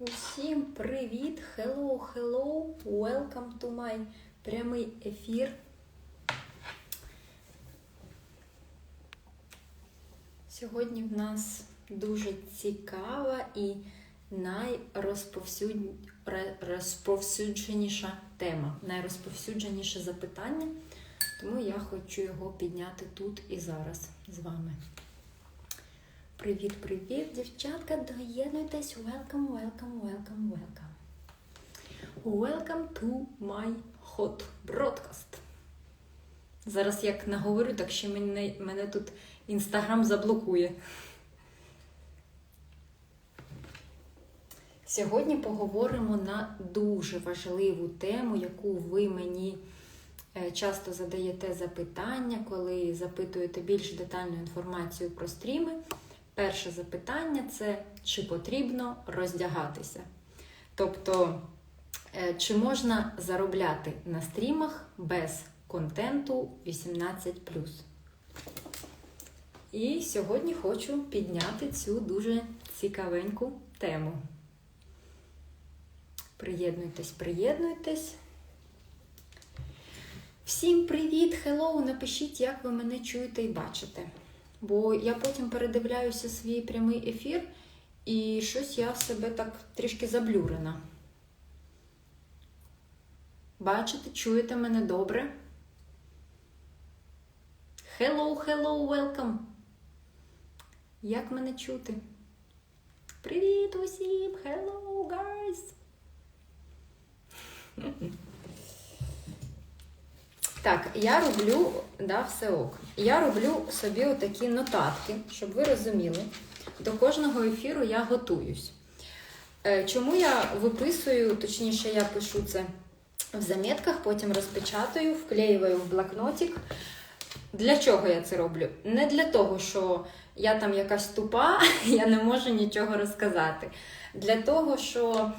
Усім привіт! Hello, hello! Welcome to my прямий ефір. Сьогодні в нас дуже цікава і найрозповсюдженіша тема, найрозповсюдженіше запитання, тому я хочу його підняти тут і зараз з вами. Привіт-привіт, дівчатка! Доєднуйтесь! Welcome, welcome, welcome, welcome. Welcome to my hot broadcast. Зараз як наговорю, так ще мене, мене тут інстаграм заблокує. Сьогодні поговоримо на дуже важливу тему, яку ви мені е, часто задаєте запитання, коли запитуєте більш детальну інформацію про стріми. Перше запитання це чи потрібно роздягатися. Тобто, е, чи можна заробляти на стрімах без контенту 18. І сьогодні хочу підняти цю дуже цікавеньку тему. Приєднуйтесь, приєднуйтесь. Всім привіт, хеллоу! Напишіть, як ви мене чуєте і бачите. Бо я потім передивляюся свій прямий ефір, і щось я себе так трішки заблюрена. Бачите, чуєте мене добре? Hello, hello, welcome! Як мене чути? Привіт усім! Hello, guys! Так, я роблю, да, все ок. Я роблю собі отакі нотатки, щоб ви розуміли. До кожного ефіру я готуюсь. Е, чому я виписую, точніше, я пишу це в замітках, потім розпечатаю, вклеюю в блокнотик. Для чого я це роблю? Не для того, що я там якась тупа, я не можу нічого розказати. Для того, що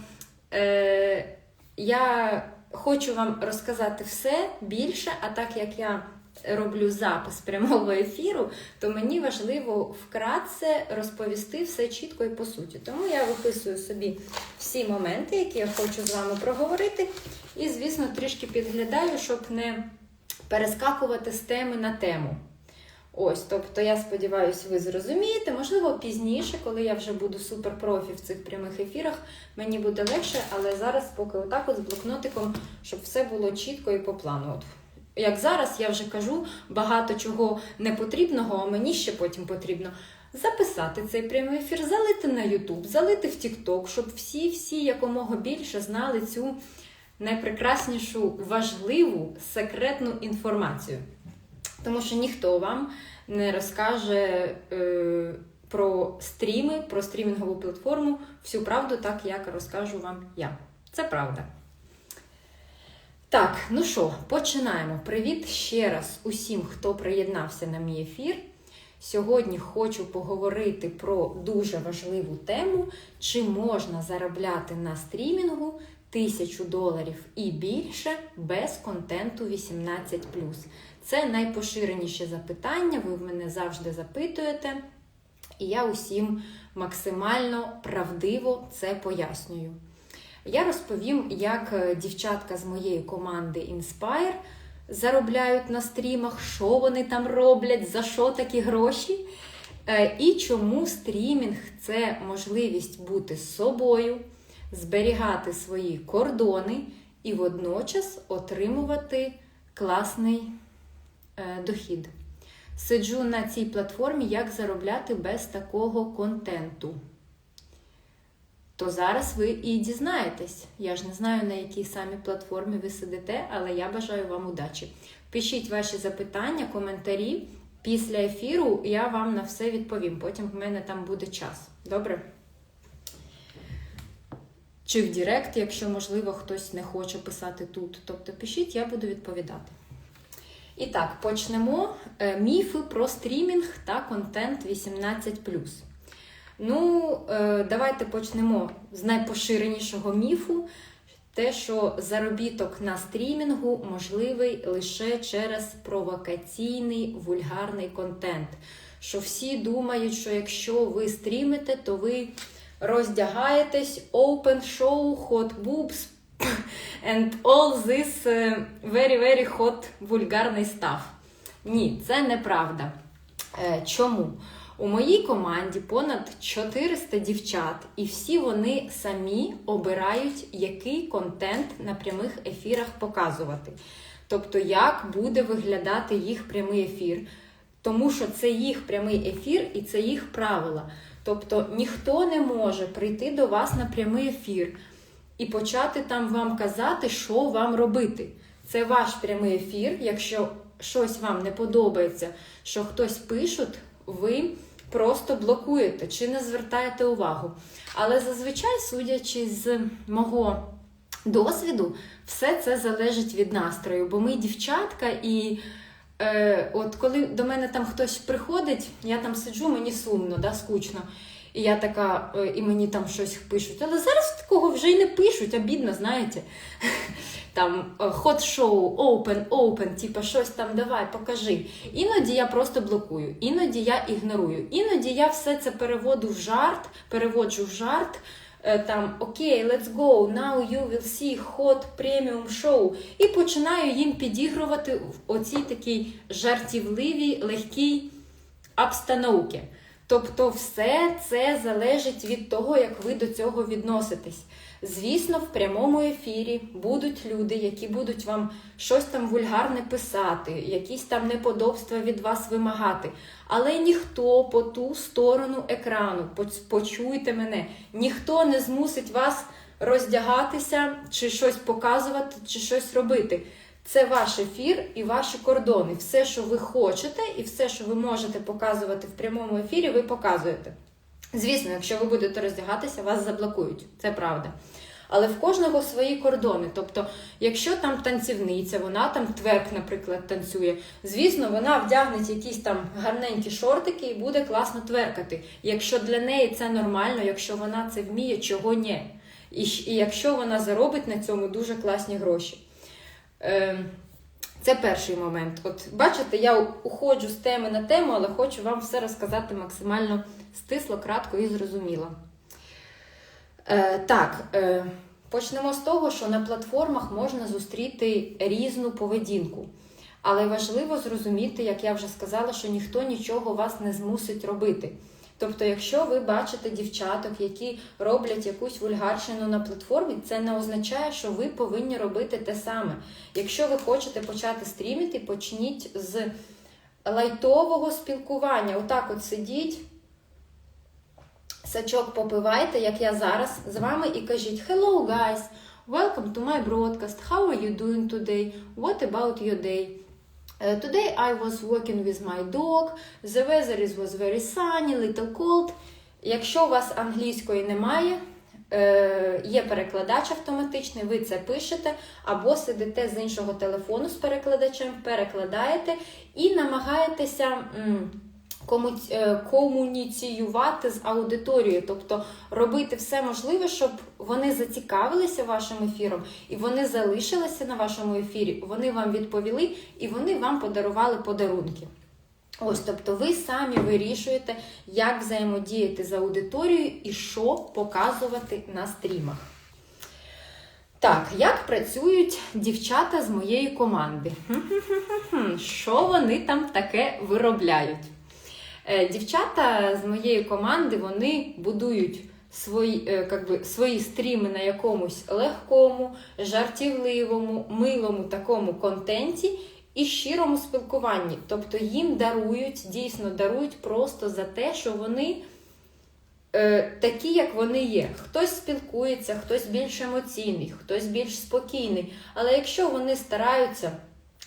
е, я хочу вам розказати все більше, а так як я роблю запис прямого ефіру, то мені важливо вкратце розповісти все чітко і по суті. Тому я виписую собі всі моменти, які я хочу з вами проговорити. І, звісно, трішки підглядаю, щоб не перескакувати з теми на тему. Ось, тобто, я сподіваюся, ви зрозумієте. Можливо, пізніше, коли я вже буду суперпрофі в цих прямих ефірах, мені буде легше, але зараз, поки отак от з блокнотиком, щоб все було чітко і по плану. От. Як зараз я вже кажу, багато чого не потрібного, а мені ще потім потрібно записати цей прямий ефір, залити на YouTube, залити в TikTok, щоб всі-всі якомога більше знали цю найпрекраснішу, важливу, секретну інформацію. Тому що ніхто вам не розкаже е, про стріми, про стрімінгову платформу всю правду, так як розкажу вам я. Це правда. Так, ну що, починаємо. Привіт ще раз усім, хто приєднався на мій ефір. Сьогодні хочу поговорити про дуже важливу тему, чи можна заробляти на стрімінгу тисячу доларів і більше без контенту 18. Це найпоширеніше запитання, ви в мене завжди запитуєте, і я усім максимально правдиво це пояснюю. Я розповім, як дівчатка з моєї команди Inspire заробляють на стрімах, що вони там роблять, за що такі гроші. І чому стрімінг це можливість бути з собою, зберігати свої кордони і водночас отримувати класний дохід. Сиджу на цій платформі, як заробляти без такого контенту. То зараз ви і дізнаєтесь. Я ж не знаю, на якій самій платформі ви сидите, але я бажаю вам удачі. Пишіть ваші запитання, коментарі. Після ефіру я вам на все відповім. Потім в мене там буде час. Добре? Чи в Директ, якщо, можливо, хтось не хоче писати тут. Тобто пишіть, я буду відповідати. І так, почнемо. Міфи про стрімінг та контент 18. Ну, давайте почнемо з найпоширенішого міфу. Те, що заробіток на стрімінгу можливий лише через провокаційний вульгарний контент. Що всі думають, що якщо ви стрімите, то ви роздягаєтесь, open show, hot boobs and all this е, very very hot вульгарний stuff. Ні, це неправда. Е, Чому? У моїй команді понад 400 дівчат, і всі вони самі обирають, який контент на прямих ефірах показувати. Тобто, як буде виглядати їх прямий ефір. Тому що це їх прямий ефір і це їх правила. Тобто ніхто не може прийти до вас на прямий ефір і почати там вам казати, що вам робити. Це ваш прямий ефір. Якщо щось вам не подобається, що хтось пише, ви просто блокуєте чи не звертаєте увагу. Але зазвичай, судячи з мого досвіду, все це залежить від настрою, бо ми дівчатка, і е, от коли до мене там хтось приходить, я там сиджу, мені сумно, да, скучно. І я така, е, і мені там щось пишуть. Але зараз такого вже й не пишуть, а бідно, знаєте. Там хот шоу, open, open, типа щось там давай, покажи. Іноді я просто блокую, іноді я ігнорую, іноді я все це переводу в жарт, переводжу в жарт. е, Там окей, let's go, now you will see hot premium show. І починаю їм підігрувати в оцій такій жартівливій, легкій обстановці. Тобто, все це залежить від того, як ви до цього відноситесь. Звісно, в прямому ефірі будуть люди, які будуть вам щось там вульгарне писати, якісь там неподобства від вас вимагати. Але ніхто по ту сторону екрану, почуйте мене, ніхто не змусить вас роздягатися, чи щось показувати, чи щось робити. Це ваш ефір і ваші кордони. Все, що ви хочете, і все, що ви можете показувати в прямому ефірі, ви показуєте. Звісно, якщо ви будете роздягатися, вас заблокують. Це правда. Але в кожного свої кордони. Тобто, якщо там танцівниця, вона там тверк, наприклад, танцює, звісно, вона вдягне якісь там гарненькі шортики і буде класно тверкати. Якщо для неї це нормально, якщо вона це вміє, чого ні. І, і якщо вона заробить на цьому дуже класні гроші. Е, це перший момент. От бачите, я уходжу з теми на тему, але хочу вам все розказати максимально стисло, кратко і зрозуміло. Е, так, е, почнемо з того, що на платформах можна зустріти різну поведінку. Але важливо зрозуміти, як я вже сказала, що ніхто нічого вас не змусить робити. Тобто, якщо ви бачите дівчаток, які роблять якусь вульгарщину на платформі, це не означає, що ви повинні робити те саме. Якщо ви хочете почати стрімити, почніть з лайтового спілкування. Отак от сидіть, сачок попивайте, як я зараз з вами, і кажіть Hello, guys! Welcome to my broadcast. How are you doing today? What about your day? Uh, today I was walking with my dog. The weather was very sunny, little cold. Якщо у вас англійської немає, е, є перекладач автоматичний, ви це пишете, або сидите з іншого телефону з перекладачем, перекладаєте і намагаєтеся. Е, комуніціювати з аудиторією, тобто робити все можливе, щоб вони зацікавилися вашим ефіром і вони залишилися на вашому ефірі, вони вам відповіли і вони вам подарували подарунки. Ось, тобто ви самі вирішуєте, як взаємодіяти з аудиторією і що показувати на стрімах. Так, як працюють дівчата з моєї команди? Що вони там таке виробляють? Е, Дівчата з моєї команди вони будують свої, е, как би, свої стріми на якомусь легкому, жартівливому, милому такому контенті і щирому спілкуванні. Тобто їм дарують, дійсно дарують просто за те, що вони е, такі, як вони є. Хтось спілкується, хтось більш емоційний, хтось більш спокійний. Але якщо вони стараються.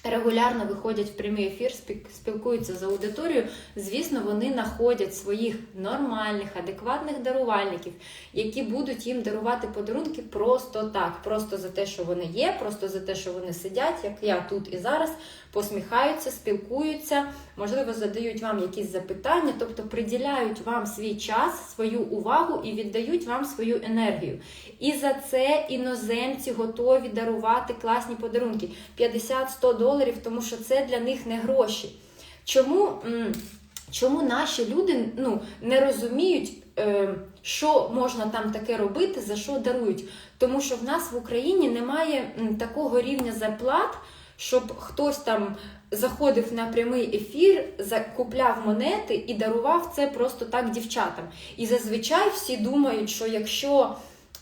Регулярно виходять в прямий ефір, спі- спілкуються з аудиторією. Звісно, вони знаходять своїх нормальних, адекватних дарувальників, які будуть їм дарувати подарунки просто так, просто за те, що вони є, просто за те, що вони сидять, як я тут і зараз, посміхаються, спілкуються, можливо, задають вам якісь запитання, тобто приділяють вам свій час, свою увагу і віддають вам свою енергію. І за це іноземці готові дарувати класні подарунки 50-100 доларів, тому що це для них не гроші. Чому, чому наші люди ну, не розуміють, е, що можна там таке робити, за що дарують. Тому що в нас в Україні немає такого рівня зарплат, щоб хтось там заходив на прямий ефір, закупляв монети і дарував це просто так дівчатам. І зазвичай всі думають, що якщо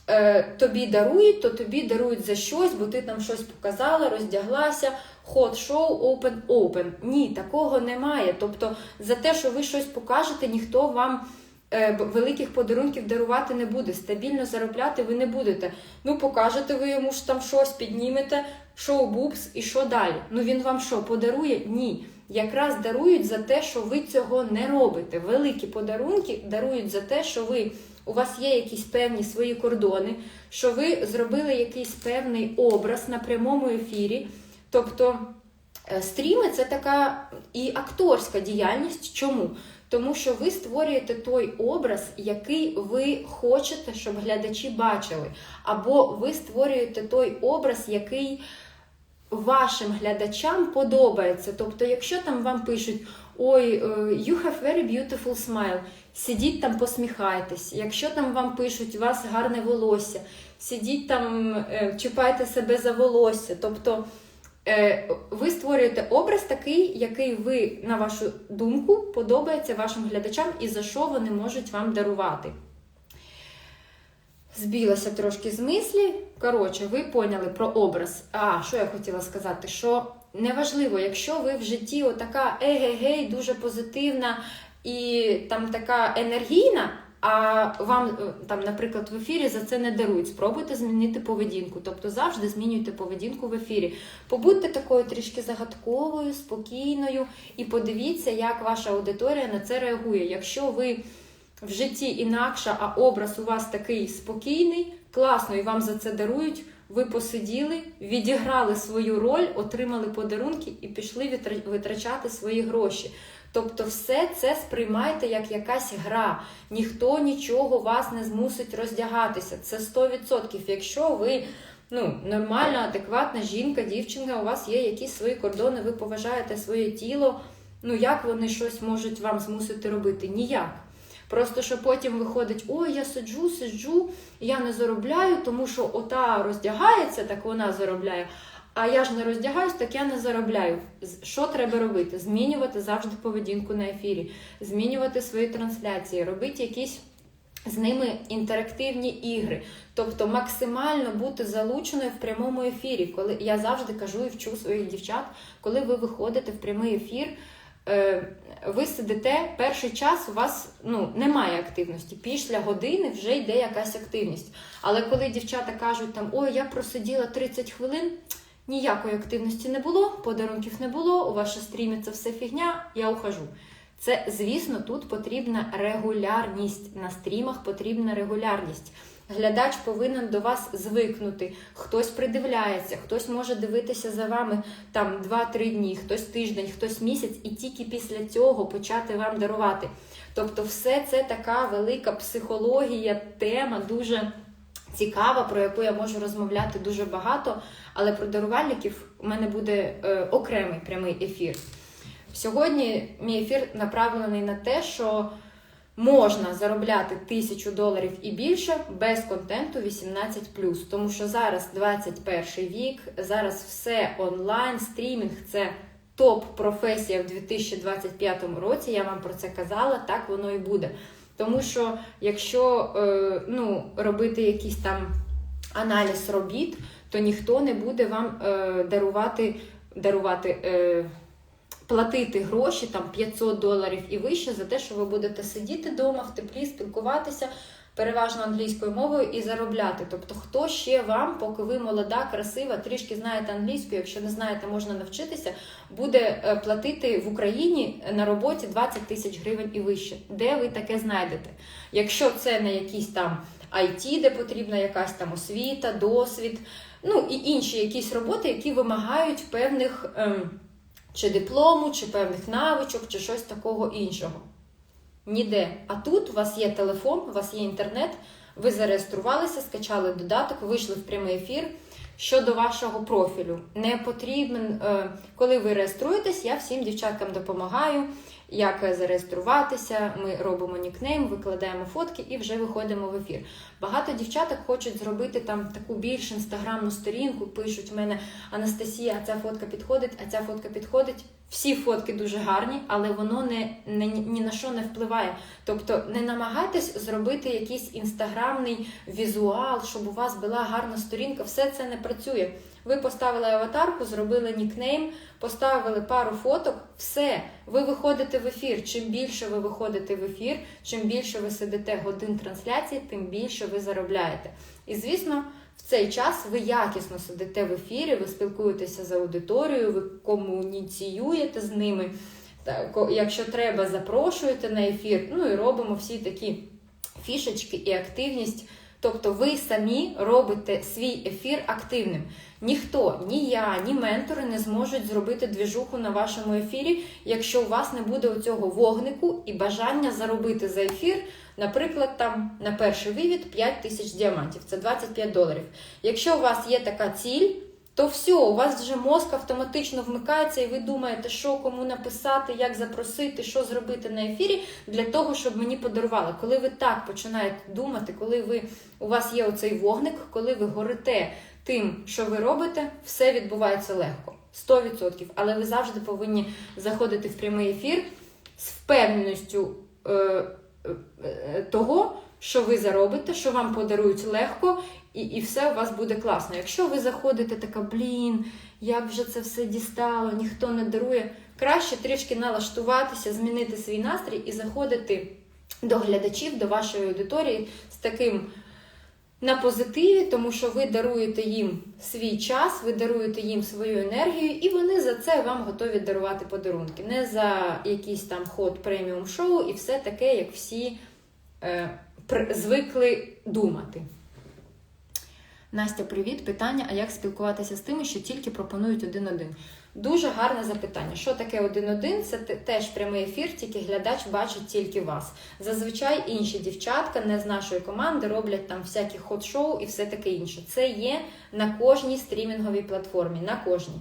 е, тобі дарують, то тобі дарують за щось, бо ти там щось показала, роздяглася. Ход шоу open open. Ні, такого немає. Тобто за те, що ви щось покажете, ніхто вам е, великих подарунків дарувати не буде. Стабільно заробляти ви не будете. Ну, покажете ви йому ж там щось, піднімете, шоу бубс і що далі? Ну він вам що, подарує? Ні. Якраз дарують за те, що ви цього не робите. Великі подарунки дарують за те, що ви у вас є якісь певні свої кордони, що ви зробили якийсь певний образ на прямому ефірі. Тобто е, стріми це така і акторська діяльність. Чому? Тому що ви створюєте той образ, який ви хочете, щоб глядачі бачили. Або ви створюєте той образ, який вашим глядачам подобається. Тобто, якщо там вам пишуть ой, е, you have very beautiful smile, сидіть там, посміхайтесь. Якщо там вам пишуть, у вас гарне волосся, сидіть там, е, чіпайте себе за волосся. Тобто ви створюєте образ такий, який ви, на вашу думку, подобається вашим глядачам і за що вони можуть вам дарувати. Збілася трошки з мислі. Коротше, ви поняли про образ. А, що я хотіла сказати? Що неважливо, якщо ви в житті отака егегей, дуже позитивна і там така енергійна, а вам е, там, наприклад, в ефірі за це не дарують. Спробуйте змінити поведінку. Тобто завжди змінюйте поведінку в ефірі. Побудьте такою трішки загадковою, спокійною, і подивіться, як ваша аудиторія на це реагує. Якщо ви в житті інакша, а образ у вас такий спокійний, класно, і вам за це дарують. Ви посиділи, відіграли свою роль, отримали подарунки і пішли витрачати свої гроші. Тобто, все це сприймайте як якась гра. Ніхто нічого вас не змусить роздягатися. Це 100%. Якщо ви ну, нормальна, адекватна жінка, дівчинка, у вас є якісь свої кордони, ви поважаєте своє тіло. Ну як вони щось можуть вам змусити робити? Ніяк. Просто що потім виходить, ой, я сиджу, сиджу, я не заробляю, тому що ота роздягається, так вона заробляє. А я ж не роздягаюсь, так я не заробляю. Що треба робити? Змінювати завжди поведінку на ефірі, змінювати свої трансляції, робити якісь з ними інтерактивні ігри. Тобто максимально бути залученою в прямому ефірі. Коли я завжди кажу і вчу своїх дівчат, коли ви виходите в прямий ефір. е, Ви сидите перший час, у вас ну немає активності. Після години вже йде якась активність. Але коли дівчата кажуть там ой, я просиділа 30 хвилин, ніякої активності не було, подарунків не було, у вашій стрімі це все фігня, я ухожу. Це, звісно, тут потрібна регулярність. На стрімах потрібна регулярність. Глядач повинен до вас звикнути. Хтось придивляється, хтось може дивитися за вами там 2-3 дні, хтось тиждень, хтось місяць, і тільки після цього почати вам дарувати. Тобто, все це така велика психологія, тема дуже цікава, про яку я можу розмовляти дуже багато. Але про дарувальників у мене буде е, окремий прямий ефір. Сьогодні мій ефір направлений на те, що можна заробляти тисячу доларів і більше без контенту 18+. Тому що зараз 21 вік, зараз все онлайн, стрімінг це топ-професія в 2025 році. Я вам про це казала, так воно і буде. Тому що якщо е, ну, робити якийсь там аналіз робіт, то ніхто не буде вам е, дарувати, дарувати. Е, платити гроші там 500 доларів і вище за те, що ви будете сидіти вдома в теплі, спілкуватися переважно англійською мовою і заробляти. Тобто, хто ще вам, поки ви молода, красива, трішки знаєте англійську, якщо не знаєте, можна навчитися, буде е, платити в Україні на роботі 20 тисяч гривень і вище. Де ви таке знайдете? Якщо це не якісь там IT, де потрібна якась там освіта, досвід, ну і інші якісь роботи, які вимагають певних. Ем, чи диплому, чи певних навичок, чи щось такого іншого. Ніде. А тут у вас є телефон, у вас є інтернет, ви зареєструвалися, скачали додаток, вийшли в прямий ефір. Щодо вашого профілю, не потрібен, е, коли ви реєструєтесь, я всім дівчаткам допомагаю. як зареєструватися. Ми робимо нікнейм, викладаємо фотки і вже виходимо в ефір. Багато дівчаток хочуть зробити там таку більш інстаграмну сторінку. Пишуть в мене Анастасія, а ця фотка підходить, а ця фотка підходить. Всі фотки дуже гарні, але воно не, не ні на що не впливає. Тобто не намагайтесь зробити якийсь інстаграмний візуал, щоб у вас була гарна сторінка. Все це не працює. Ви поставили аватарку, зробили нікнейм, поставили пару фоток, все, ви виходите в ефір. Чим більше ви виходите в ефір, чим більше ви сидите годин трансляції, тим більше ви заробляєте. І звісно. В цей час ви якісно сидите в ефірі, ви спілкуєтеся з аудиторією, ви комуніціюєте з ними. Якщо треба, запрошуєте на ефір. Ну і робимо всі такі фішечки і активність. Тобто ви самі робите свій ефір активним. Ніхто, ні я, ні ментори не зможуть зробити двіжуху на вашому ефірі, якщо у вас не буде цього вогнику і бажання заробити за ефір, наприклад, там на перший вивід 5 тисяч діамантів, це 25 доларів. Якщо у вас є така ціль, то все, у вас вже мозк автоматично вмикається, і ви думаєте, що кому написати, як запросити, що зробити на ефірі для того, щоб мені подарували. Коли ви так починаєте думати, коли ви у вас є оцей вогник, коли ви горите тим, що ви робите, все відбувається легко. 100%. Але ви завжди повинні заходити в прямий ефір з впевненістю е, того, що ви заробите, що вам подарують легко, і і все у вас буде класно. Якщо ви заходите така, блін, як вже це все дістало, ніхто не дарує, краще трішки налаштуватися, змінити свій настрій і заходити до глядачів, до вашої аудиторії з таким на позитиві, тому що ви даруєте їм свій час, ви даруєте їм свою енергію, і вони за це вам готові дарувати подарунки. Не за якийсь там ход преміум шоу і все таке, як всі е, звикли думати. Настя, привіт. Питання: а як спілкуватися з тими, що тільки пропонують один-один? Дуже гарне запитання. Що таке один-один? Це теж прямий ефір, тільки глядач бачить тільки вас. Зазвичай інші дівчатка не з нашої команди роблять там всякі хот-шоу і все таке інше. Це є на кожній стрімінговій платформі. На кожній.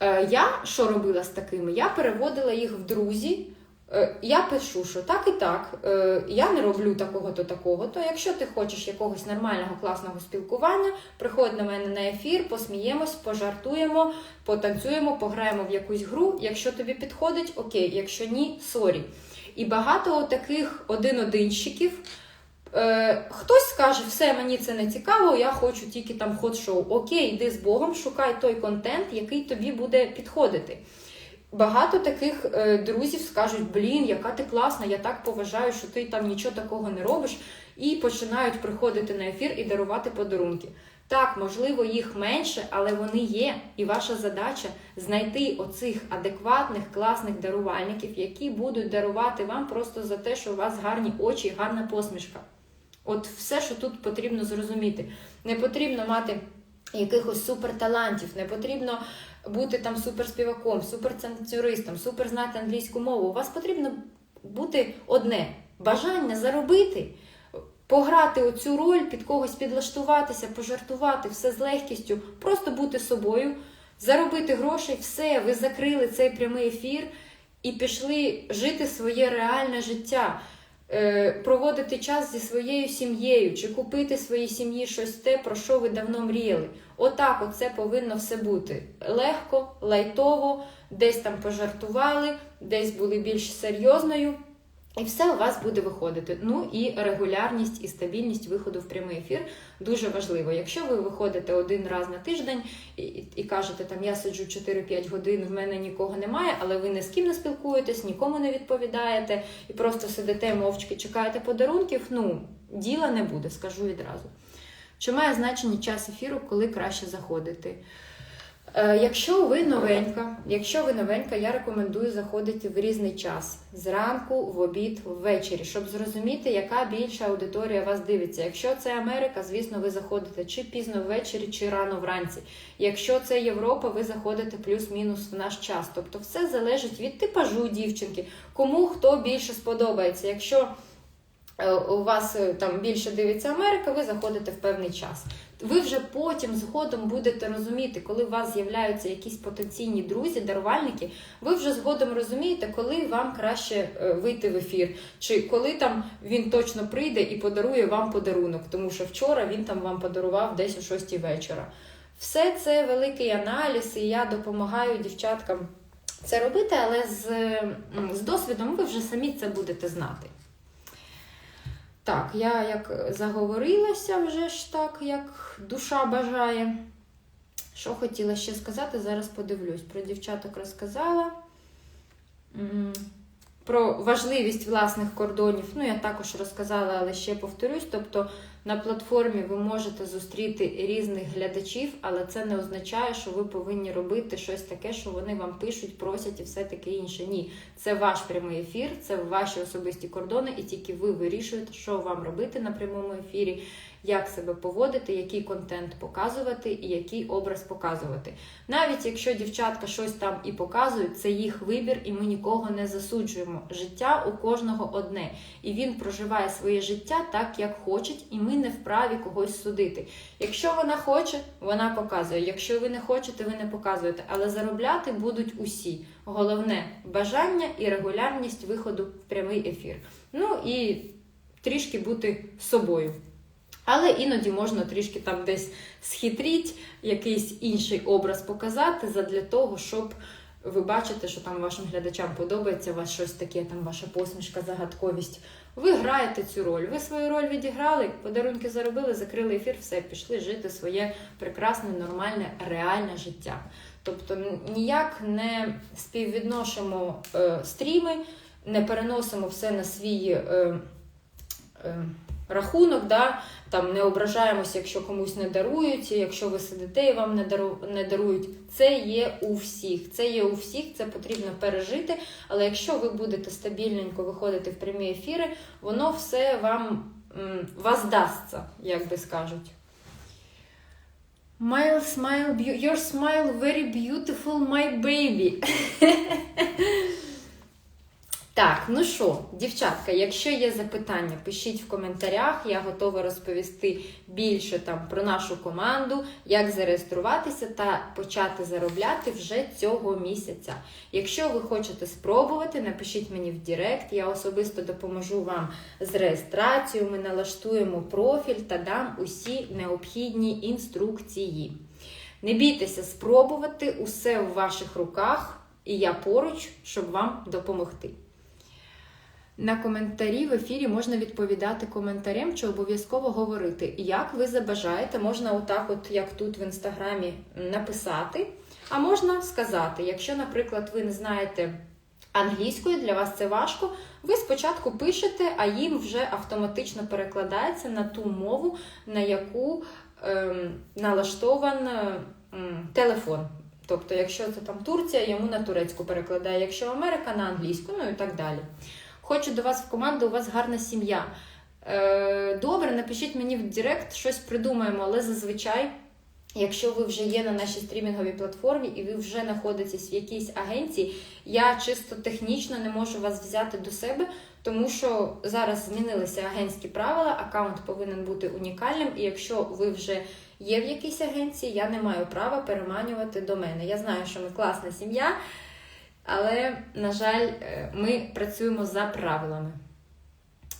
Е, я що робила з такими? Я переводила їх в друзі. Е, я пишу, що так і так, е, я не роблю такого-то, такого-то. Якщо ти хочеш якогось нормального, класного спілкування, приходь на мене на ефір, посміємось, пожартуємо, потанцюємо, пограємо в якусь гру. Якщо тобі підходить, окей, якщо ні, сорі. І багато таких один-одинщиків. Е, хтось скаже, все, мені це не цікаво, я хочу тільки там ход-шоу. Окей, йди з Богом, шукай той контент, який тобі буде підходити. Багато таких е, друзів скажуть, блін, яка ти класна, я так поважаю, що ти там нічого такого не робиш, і починають приходити на ефір і дарувати подарунки. Так, можливо, їх менше, але вони є. І ваша задача знайти оцих адекватних, класних дарувальників, які будуть дарувати вам просто за те, що у вас гарні очі і гарна посмішка. От все, що тут потрібно зрозуміти. Не потрібно мати якихось суперталантів, не потрібно бути там суперспіваком, суперцензюристом, супер знати англійську мову. У вас потрібно бути одне бажання заробити, пограти оцю роль, під когось підлаштуватися, пожартувати, все з легкістю, просто бути собою, заробити грошей, все, ви закрили цей прямий ефір і пішли жити своє реальне життя. Е, проводити час зі своєю сім'єю, чи купити своїй сім'ї щось те, про що ви давно мріяли. Отак оце повинно все бути легко, лайтово, десь там пожартували, десь були більш серйозною. І все у вас буде виходити. Ну і регулярність і стабільність виходу в прямий ефір дуже важливо. Якщо ви виходите один раз на тиждень і і кажете, там я сиджу 4-5 годин, в мене нікого немає, але ви ні з ким не спілкуєтесь, нікому не відповідаєте і просто сидите мовчки, чекаєте подарунків, ну діла не буде, скажу відразу. Чи має значення час ефіру, коли краще заходити? Е, якщо ви новенька, якщо ви новенька, я рекомендую заходити в різний час зранку, в обід, ввечері, щоб зрозуміти, яка більша аудиторія вас дивиться. Якщо це Америка, звісно, ви заходите чи пізно ввечері, чи рано вранці. Якщо це Європа, ви заходите плюс-мінус в наш час. Тобто, все залежить від типажу дівчинки, кому хто більше сподобається. Якщо е, у вас е, там більше дивиться Америка, ви заходите в певний час. Ви вже потім згодом будете розуміти, коли у вас з'являються якісь потенційні друзі, дарувальники, ви вже згодом розумієте, коли вам краще е, вийти в ефір, чи коли там він точно прийде і подарує вам подарунок, тому що вчора він там вам подарував десь о 6 вечора. Все це великий аналіз, і я допомагаю дівчаткам це робити, але з, з досвідом ви вже самі це будете знати. Так, я як заговорилася вже ж так, як душа бажає. Що хотіла ще сказати, зараз подивлюсь. Про дівчаток розказала. Про важливість власних кордонів. Ну, я також розказала, але ще повторюсь. Тобто на платформі ви можете зустріти різних глядачів, але це не означає, що ви повинні робити щось таке, що вони вам пишуть, просять і все таке інше. Ні, це ваш прямий ефір, це ваші особисті кордони, і тільки ви вирішуєте, що вам робити на прямому ефірі, як себе поводити, який контент показувати і який образ показувати. Навіть якщо дівчатка щось там і показують, це їх вибір, і ми нікого не засуджуємо. Життя у кожного одне, і він проживає своє життя так, як хоче, і ми не вправі когось судити. Якщо вона хоче, вона показує. Якщо ви не хочете, ви не показуєте. Але заробляти будуть усі. Головне бажання і регулярність виходу в прямий ефір. Ну і трішки бути собою. Але іноді можна трішки там десь схитріть, якийсь інший образ показати задля того, щоб ви бачите, що там вашим глядачам подобається вас щось таке, там ваша посмішка, загадковість. Ви граєте цю роль. Ви свою роль відіграли, подарунки заробили, закрили ефір, все, пішли жити своє прекрасне, нормальне, реальне життя. Тобто ніяк не співвідносимо е, стріми, не переносимо все на свій. Е, е, Рахунок, да, там не ображаємося, якщо комусь не дарують, якщо ви сидите і вам не, дару, не дарують. Це є у всіх. Це є у всіх, це потрібно пережити. Але якщо ви будете стабільненько виходити в прямі ефіри, воно все вам м, воздасться, як би скажуть. Smile, smile, your smile very beautiful, my baby. Так, ну що, дівчатка, якщо є запитання, пишіть в коментарях. Я готова розповісти більше там про нашу команду, як зареєструватися та почати заробляти вже цього місяця. Якщо ви хочете спробувати, напишіть мені в Директ, я особисто допоможу вам з реєстрацією. Ми налаштуємо профіль та дам усі необхідні інструкції. Не бійтеся спробувати усе в ваших руках, і я поруч, щоб вам допомогти. На коментарі в ефірі можна відповідати коментарем чи обов'язково говорити. Як ви забажаєте, можна отак, от як тут в інстаграмі, написати, а можна сказати. Якщо, наприклад, ви не знаєте англійської, для вас це важко, ви спочатку пишете, а їм вже автоматично перекладається на ту мову, на яку ем, налаштован ем, телефон. Тобто, якщо це там Турція, йому на турецьку перекладає, якщо Америка на англійську, ну і так далі. Хочу до вас в команду, у вас гарна сім'я. Е, добре, напишіть мені в Директ, щось придумаємо, але зазвичай, якщо ви вже є на нашій стрімінговій платформі і ви вже знаходитесь в якійсь агенції, я чисто технічно не можу вас взяти до себе, тому що зараз змінилися агентські правила, аккаунт повинен бути унікальним, і якщо ви вже є в якійсь агенції, я не маю права переманювати до мене. Я знаю, що ми класна сім'я. Але, на жаль, е, ми працюємо за правилами.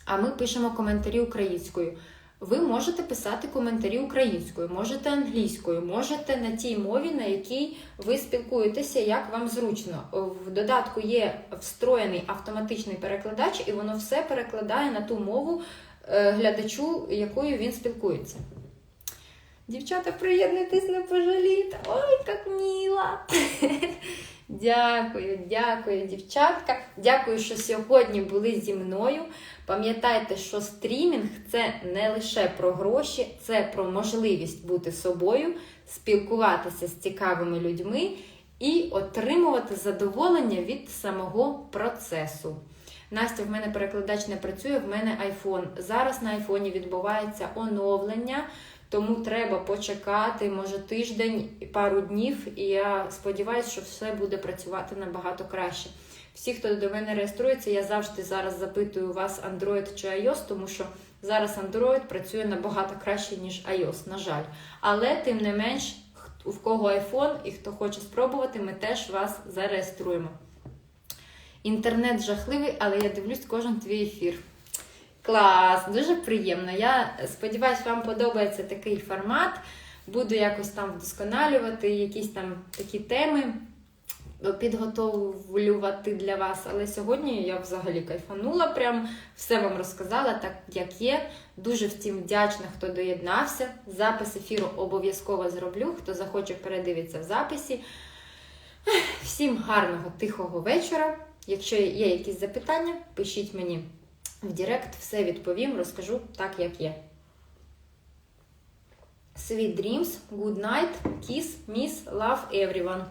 А ми пишемо коментарі українською. Ви можете писати коментарі українською, можете англійською, можете на тій мові, на якій ви спілкуєтеся, як вам зручно. В додатку є встроєний автоматичний перекладач, і воно все перекладає на ту мову е, глядачу, якою він спілкується. Дівчата, приєднуйтесь, не пожалійте. Ой, як мило! Дякую, дякую, дівчатка. Дякую, що сьогодні були зі мною. Пам'ятайте, що стрімінг це не лише про гроші, це про можливість бути собою, спілкуватися з цікавими людьми і отримувати задоволення від самого процесу. Настя, в мене перекладач не працює, в мене айфон. Зараз на айфоні відбувається оновлення. Тому треба почекати, може, тиждень пару днів, і я сподіваюся, що все буде працювати набагато краще. Всі, хто до мене реєструється, я завжди зараз запитую вас Android чи iOS, тому що зараз Android працює набагато краще, ніж iOS, на жаль. Але тим не менш, у кого iPhone і хто хоче спробувати, ми теж вас зареєструємо. Інтернет жахливий, але я дивлюсь кожен твій ефір. Клас, дуже приємно. Я сподіваюся, вам подобається такий формат. Буду якось там вдосконалювати якісь там такі теми, підготовлювати для вас. Але сьогодні я взагалі кайфанула, прям все вам розказала, так як є. Дуже всім вдячна, хто доєднався. Запис ефіру обов'язково зроблю. Хто захоче, передивиться в записі. Всім гарного, тихого вечора. Якщо є якісь запитання, пишіть мені в Директ, все відповім, розкажу так, як є. Sweet dreams, good night, kiss, miss, love everyone.